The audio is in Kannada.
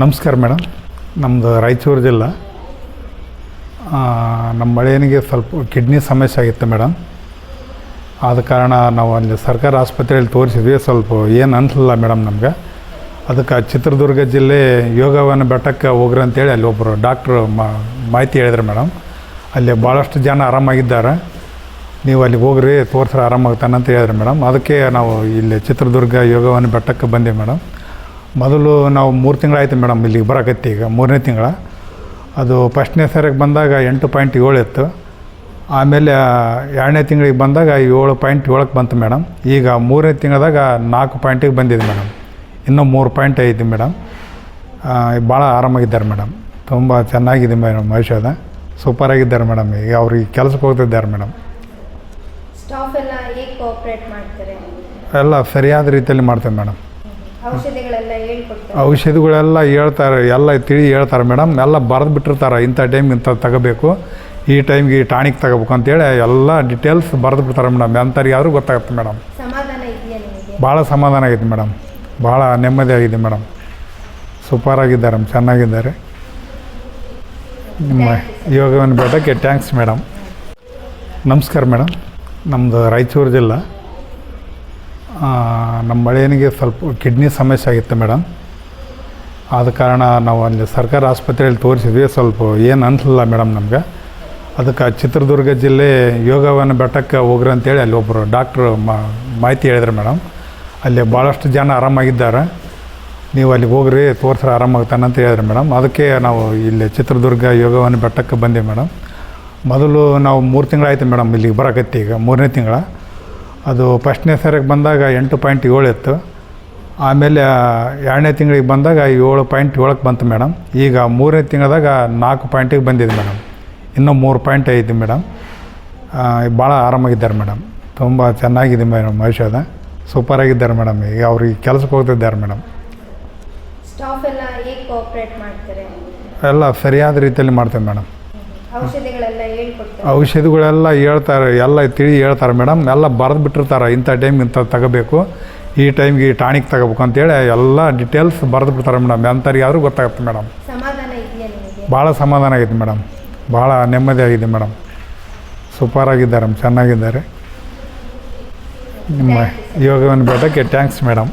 ನಮಸ್ಕಾರ ಮೇಡಮ್. ನಮ್ಮದು ರಾಯಚೂರು ಜಿಲ್ಲಾ. ನಮ್ಮ ಮಳೆಯನಿಗೆ ಸ್ವಲ್ಪ ಕಿಡ್ನಿ ಸಮಸ್ಯೆ ಆಗಿತ್ತು ಮೇಡಮ್. ಆದ ಕಾರಣ ನಾವು ಅಲ್ಲಿ ಸರ್ಕಾರ ಆಸ್ಪತ್ರೆಯಲ್ಲಿ ತೋರಿಸಿದ್ವಿ. ಸ್ವಲ್ಪ ಏನು ಅನಿಸಲಿಲ್ಲ ಮೇಡಮ್ ನಮಗೆ. ಅದಕ್ಕೆ ಚಿತ್ರದುರ್ಗ ಜಿಲ್ಲೆ ಯೋಗವನ ಬೆಟ್ಟಕ್ಕೆ ಹೋಗ್ರಿ ಅಂತೇಳಿ ಅಲ್ಲಿ ಒಬ್ಬರು ಡಾಕ್ಟ್ರು ಮಾಹಿತಿ ಹೇಳಿದ್ರು ಮೇಡಮ್. ಅಲ್ಲಿ ಭಾಳಷ್ಟು ಜನ ಆರಾಮಾಗಿದ್ದಾರೆ. ನೀವು ಅಲ್ಲಿಗೆ ಹೋಗ್ರಿ, ತೋರಿಸ್ರೆ ಆರಾಮಾಗ್ತಾನಂತ ಹೇಳಿದ್ರು ಮೇಡಮ್. ಅದಕ್ಕೆ ನಾವು ಇಲ್ಲಿ ಚಿತ್ರದುರ್ಗ ಯೋಗವನ ಬೆಟ್ಟಕ್ಕೆ ಬಂದೀವಿ ಮೇಡಮ್. ಮೊದಲು ನಾವು ಮೂರು ತಿಂಗಳಾಯ್ತು ಮೇಡಮ್ ಇಲ್ಲಿಗೆ ಬರೋಕತ್ತಿ ಈಗ ಮೂರನೇ ತಿಂಗಳ. ಅದು ಫಸ್ಟ್ನೇ ಸರಿಗೆ ಬಂದಾಗ ಎಂಟು ಪಾಯಿಂಟ್ ಏಳು ಇತ್ತು. ಆಮೇಲೆ ಎರಡನೇ ತಿಂಗಳಿಗೆ ಬಂದಾಗ ಏಳು ಪಾಯಿಂಟ್ ಏಳಕ್ಕೆ ಬಂತು ಮೇಡಮ್. ಈಗ ಮೂರನೇ ತಿಂಗಳದಾಗ ನಾಲ್ಕು ಪಾಯಿಂಟಿಗೆ ಬಂದಿದೆ ಮೇಡಮ್. ಇನ್ನೂ ಮೂರು ಪಾಯಿಂಟ್ ಐತಿ ಮೇಡಮ್. ಭಾಳ ಆರಾಮಾಗಿದ್ದಾರೆ ಮೇಡಮ್. ತುಂಬ ಚೆನ್ನಾಗಿದೆ ಮೇಡಮ್ ಔಷಧ. ಸೂಪರಾಗಿದ್ದಾರೆ ಮೇಡಮ್. ಈಗ ಅವ್ರಿಗೆ ಕೆಲಸಕ್ಕೆ ಹೋಗ್ತಿದ್ದಾರೆ ಮೇಡಮ್. ಎಲ್ಲ ಸರಿಯಾದ ರೀತಿಯಲ್ಲಿ ಮಾಡ್ತೇವೆ ಮೇಡಮ್. ಔಷಧಿಗಳೆಲ್ಲ ಹೇಳ್ಕೊಡ್ತಾರೆ. ಔಷಧಿಗಳೆಲ್ಲ ಹೇಳ್ತಾರೆ ಎಲ್ಲ ತಿಳಿ ಹೇಳ್ತಾರೆ ಮೇಡಮ್. ಎಲ್ಲ ಬರೆದು ಬಿಟ್ಟಿರ್ತಾರೆ ಇಂಥ ಟೈಮ್ಗೆ ಇಂಥ ತಗೋಬೇಕು. ಈ ಟೈಮ್ಗೆ ಈ ಟಾನಿಕ್ ತಗೋಬೇಕು ಅಂತೇಳಿ ಎಲ್ಲ ಡಿಟೇಲ್ಸ್ ಬರೆದು ಬಿಡ್ತಾರೆ ಮೇಡಮ್. ಯಾರು ಗೊತ್ತಾಗುತ್ತೆ ಮೇಡಮ್. ಭಾಳ ಸಮಾಧಾನ ಆಗೈತೆ ಮೇಡಮ್. ಭಾಳ ನೆಮ್ಮದಿ ಆಗಿದೆ ಮೇಡಮ್. ಸೂಪರಾಗಿದ್ದಾರೆ ಚೆನ್ನಾಗಿದ್ದಾರೆ. ನಿಮ್ಮ ಯೋಗವನ್ನು ಬೇಟಕ್ಕೆ ಥ್ಯಾಂಕ್ಸ್ ಮೇಡಮ್. ನಮಸ್ಕಾರ ಮೇಡಮ್. ನಮ್ಮದು ರಾಯಚೂರು ಜಿಲ್ಲೆ. ನಮ್ಮ ಮಳೆಯನಿಗೆ ಸ್ವಲ್ಪ ಕಿಡ್ನಿ ಸಮಸ್ಯೆ ಆಗಿತ್ತು ಮೇಡಮ್ ಆದ ಕಾರಣ ನಾವು ಅಲ್ಲಿ ಸರ್ಕಾರ ಆಸ್ಪತ್ರೆಯಲ್ಲಿ ತೋರಿಸಿದ್ವಿ, ಸ್ವಲ್ಪ ಏನು ಅನಿಸಲಿಲ್ಲ ಮೇಡಮ್ ನಮ್ಗೆ. ಅದಕ್ಕೆ ಚಿತ್ರದುರ್ಗ ಜಿಲ್ಲೆ ಯೋಗವನ ಬೆಟ್ಟಕ್ಕೆ ಹೋಗ್ರಿ ಅಂತೇಳಿ ಅಲ್ಲಿ ಒಬ್ಬರು ಡಾಕ್ಟ್ರು ಮಾಹಿತಿ ಹೇಳಿದ್ರು ಮೇಡಮ್ ಅಲ್ಲಿ ಭಾಳಷ್ಟು ಜನ ಆರಾಮಾಗಿದ್ದಾರೆ. ನೀವು ಅಲ್ಲಿಗೆ ಹೋಗ್ರಿ, ತೋರಿಸ್ರೆ ಆರಾಮಾಗ್ತಾನೆ ಅಂತ ಹೇಳಿದ್ರು ಮೇಡಮ್ ಅದಕ್ಕೆ ನಾವು ಇಲ್ಲಿ ಚಿತ್ರದುರ್ಗ ಯೋಗವನ ಬೆಟ್ಟಕ್ಕೆ ಬಂದೆ ಮೇಡಮ್ ಮೊದಲು ನಾವು ಮೂರು ತಿಂಗಳಾಯ್ತು ಮೇಡಮ್ ಇಲ್ಲಿಗೆ ಬರಕತ್ತಿ ಈಗ, ಮೂರನೇ ತಿಂಗಳ. ಅದು ಫಸ್ಟ್ನೇ ಸರಿಗೆ ಬಂದಾಗ ಎಂಟು ಪಾಯಿಂಟ್ ಏಳು ಇತ್ತು. ಆಮೇಲೆ ಎರಡನೇ ತಿಂಗಳಿಗೆ ಬಂದಾಗ ಏಳು ಪಾಯಿಂಟ್ ಏಳಕ್ಕೆ ಬಂತು ಮೇಡಮ್. ಈಗ ಮೂರನೇ ತಿಂಗಳದಾಗ ನಾಲ್ಕು ಪಾಯಿಂಟಿಗೆ ಬಂದಿದೆ ಮೇಡಮ್. ಇನ್ನೂ ಮೂರು ಪಾಯಿಂಟ್ ಐತಿ ಮೇಡಮ್. ಭಾಳ ಆರಾಮಾಗಿದ್ದಾರೆ ಮೇಡಮ್. ತುಂಬ ಚೆನ್ನಾಗಿದೆ ಮೇಡಮ್ ಔಷಧ. ಸೂಪರಾಗಿದ್ದಾರೆ ಮೇಡಮ್. ಈಗ ಅವ್ರಿಗೆ ಕೆಲಸಕ್ಕೆ ಹೋಗ್ತಿದ್ದಾರೆ ಮೇಡಮ್. ಎಲ್ಲ ಸರಿಯಾದ ರೀತಿಯಲ್ಲಿ ಮಾಡ್ತೇವೆ ಮೇಡಮ್. ಔಷಧಿಗಳೆಲ್ಲ ಹೇಳ್ಕೊಡ್ತಾರೆ. ಔಷಧಿಗಳೆಲ್ಲ ಹೇಳ್ತಾರೆ ಎಲ್ಲ ತಿಳಿ ಹೇಳ್ತಾರೆ ಮೇಡಮ್. ಎಲ್ಲ ಬರೆದು ಬಿಟ್ಟಿರ್ತಾರೆ ಇಂಥ ಟೈಮ್ಗೆ ಇಂಥ ತಗೋಬೇಕು. ಈ ಟೈಮ್ಗೆ ಈ ಟಾನಿಕ್ ತಗೋಬೇಕು ಅಂತೇಳಿ ಎಲ್ಲ ಡಿಟೇಲ್ಸ್ ಬರೆದು ಬಿಡ್ತಾರೆ ಮೇಡಮ್. ಎಂಥವ್ರಿಗಾದ್ರೂ ಗೊತ್ತಾಗುತ್ತೆ ಮೇಡಮ್. ಭಾಳ ಸಮಾಧಾನ ಆಗಿದೆ ಮೇಡಮ್. ಭಾಳ ನೆಮ್ಮದಿ ಆಗಿದೆ ಮೇಡಮ್. ಸೂಪರಾಗಿದ್ದಾರೆ ಚೆನ್ನಾಗಿದ್ದಾರೆ. ನಿಮ್ಮ ಯೋಗವನ್ನು ಬೇಡಕ್ಕೆ ಥ್ಯಾಂಕ್ಸ್ ಮೇಡಮ್.